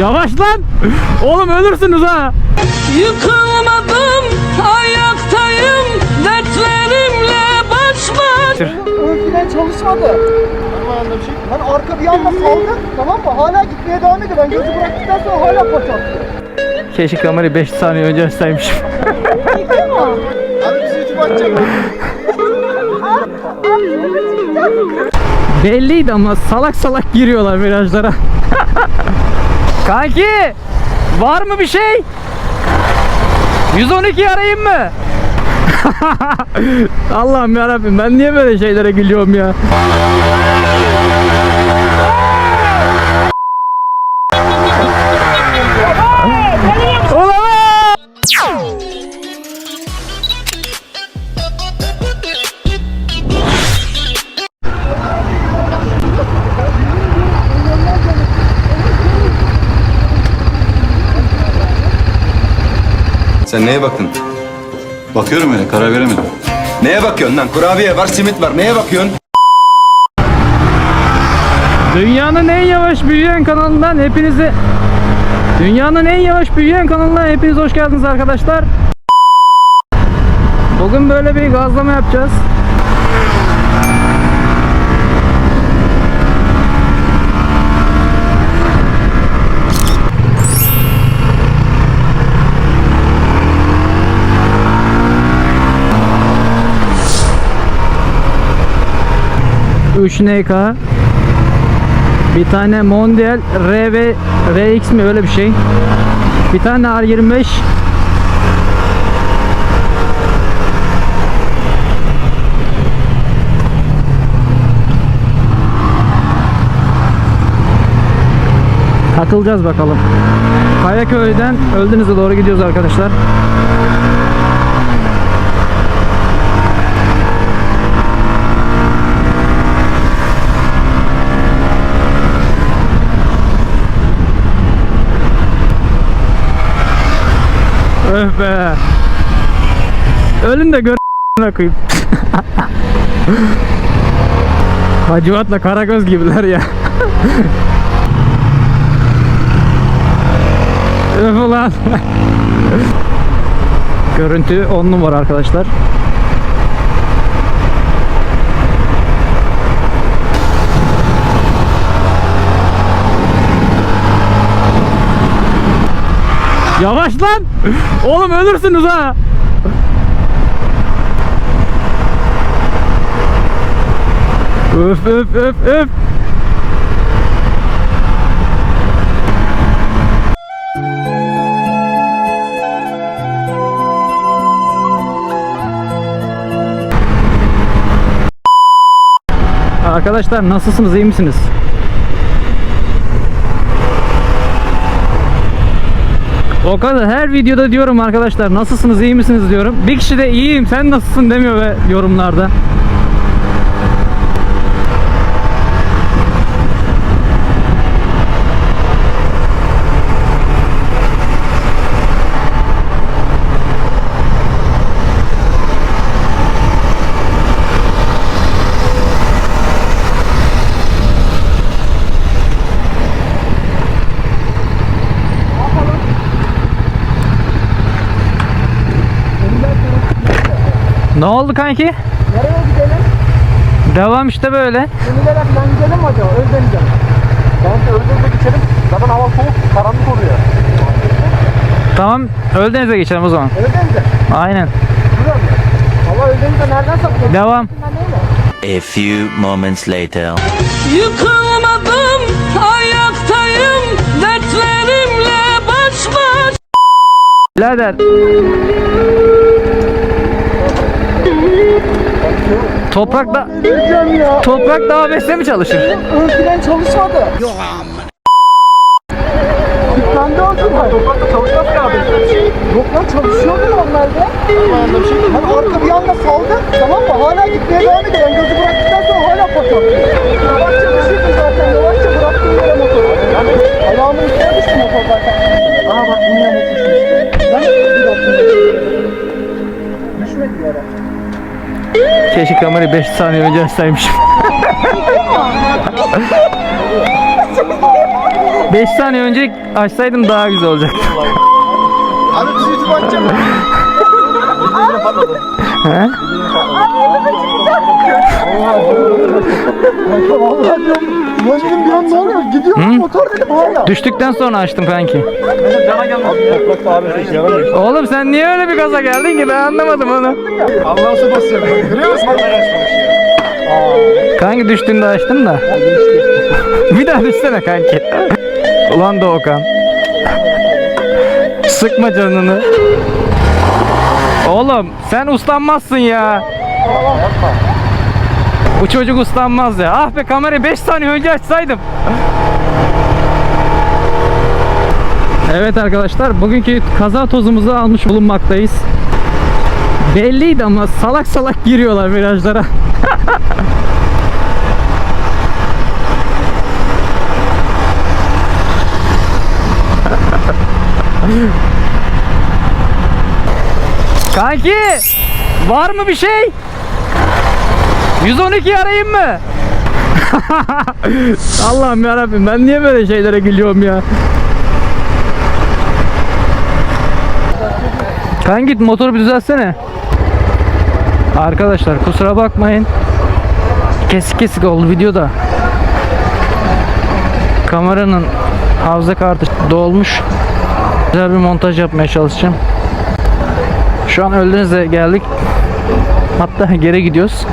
Yavaş lan. Oğlum ölürsünüz ha. Yıkılmadım, ayaktayım, dertlerimle baş başa. Ön fren çalışmadı. Bir şey. Ben arka bir anda saldım tamam mı? Hala gitmeye devam ediyor. Ben gözü bıraktıktan sonra hala paç attı. Keşke kamerayı 5 saniye önce açsaymışım. Abi bizi YouTube atacak. Belliydi ama salak salak giriyorlar virajlara. Kanki var mı bir şey? 112 arayayım mı? Allah'ım yarabbim ben niye böyle şeylere gülüyorum ya? Sen neye baktın? Bakıyorum öyle karar veremedim. Neye bakıyorsun lan? Kurabiye var, simit var. Neye bakıyorsun? Dünyanın en yavaş büyüyen kanalından hepinize Dünyanın en yavaş büyüyen kanalına hepiniz hoş geldiniz arkadaşlar. Bugün böyle bir gazlama yapacağız. Üç NK bir tane Mondial R ve RX mi öyle bir şey. Bir tane R25 Takılacağız bakalım. Kayaköy'den Öldüğünüz'e doğru gidiyoruz arkadaşlar. Öf be. Ölün de gör koyayım. Hacivat'la Karagöz gibiler ya. Öf ulan. Görüntü 10 numara arkadaşlar. Yavaş lan. Oğlum ölürsünüz ha. Öf öf öf öf. Arkadaşlar nasılsınız iyi misiniz? O kadar her videoda diyorum arkadaşlar nasılsınız iyi misiniz diyorum. Bir kişi de iyiyim sen nasılsın demiyor ve yorumlarda. Ne oldu kanki? Nereye gidelim? Devam işte böyle. Yenilere falan gidelim mi acaba? Öldeniz'e. Bence Öldeniz'e geçelim. Zaten hava soğuk, karanlık oluyor. Tamam Öldeniz'e geçelim o zaman. Öldeniz'e. Aynen. Güzel mi? Valla Öldeniz'e nereden sapıyor? Devam. A few moments later. Yıkılmadım, ayaktayım, dertlerimle baş başa. Birader. Öleceğim ya. toprak daha besle mi çalışır? Ön fren çalışmadı. Yok amma. Kilitlendi ön fren. Toprakta çalışmaz ya abi. Yok lan çalışıyordu normalde. Armağanında bir şey. Ben arka bir anda saldım tamam mı? Hala gitmeye devam ediyor. Ben gözü bıraktıktan sonra hala paç attı. Yavaşça Kamerayı 5 saniye önce açsaymışım. 5 saniye önce açsaydım daha güzel olacaktı. Abi biz YouTube açacağım. He? Vallahi diyorum. Ulan dedim bir an ne oluyor? Gidiyor motor dedim hala. Düştükten sonra açtım kanki. Cana gelmez. Toprakta abi şey yaramıyor. Oğlum sen niye öyle bir gaza geldin ki ben anlamadım onu. Allah'ım basıyor. Görüyor musun? Kanki düştüğünde açtım da. bir daha düşsene kanki. Ulan Doğukan. Sıkma canını. Oğlum sen uslanmazsın ya. Bu çocuk uslanmaz ya. Ah be kamerayı 5 saniye önce açsaydım. Evet arkadaşlar bugünkü kaza tozumuzu almış bulunmaktayız. Belliydi ama salak salak giriyorlar virajlara. Kanki var mı bir şey? 112 arayayım mı? Allah'ım yarabbim ben niye böyle şeylere gülüyorum ya? Kanki motoru bir düzeltsene. Arkadaşlar kusura bakmayın. Kesik kesik oldu videoda. Kameranın hafıza kartı dolmuş. Güzel bir montaj yapmaya çalışacağım. Şu an Öldeniz'e geldik. Hatta geri gidiyoruz.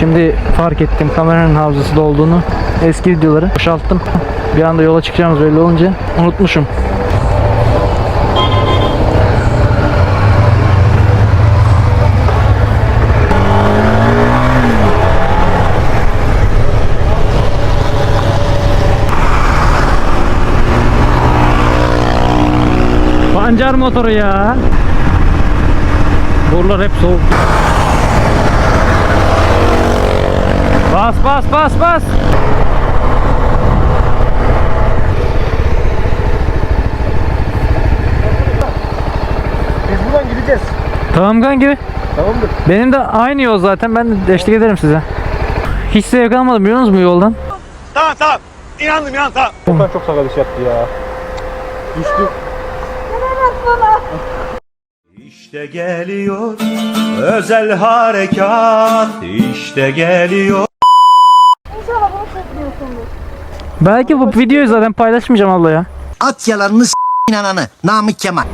Şimdi fark ettim kameranın hafızası dolduğunu. Eski videoları boşalttım. Bir anda yola çıkacağımız belli olunca unutmuşum. Pancar motoru ya. Buralar hep soğuk. Bas bas bas bas. Biz buradan gideceğiz. Tamam kanki. Tamamdır. Benim de aynı yol zaten. Ben de eşlik ederim size. Hiç zevk almadım biliyor musunuz bu yoldan? Okan çok sakat iş yaptı ya. Düştü. İşte geliyor özel harekat işte geliyor Belki bu videoyu zaten paylaşmayacağım abla ya. At yalanını s*** inananı. Namık Kemal.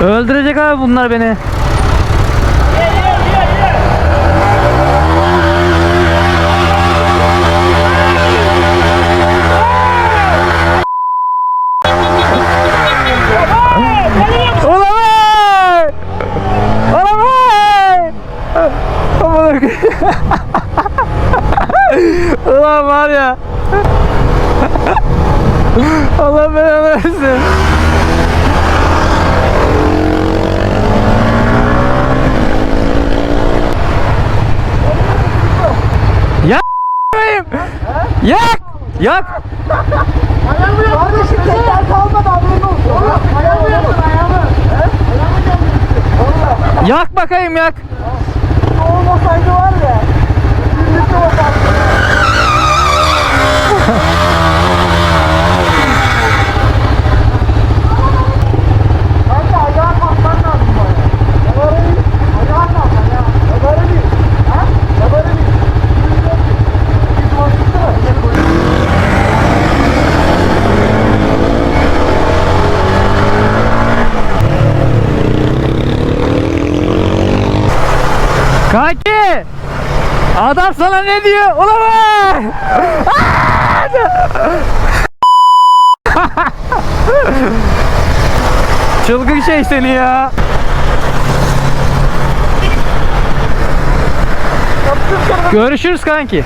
Öldürecek abi bunlar beni. Yak! Yak! Kardeşim tekrar kalmadı haberin olsun. Ayağımı yapın ayağımı. Ayağımı. Valla. Yak bakayım yak. Olmasaydı var ya. Birlikte bakardık. Adam sana ne diyor? Be! Çılgın şey seni ya. Görüşürüz kanki.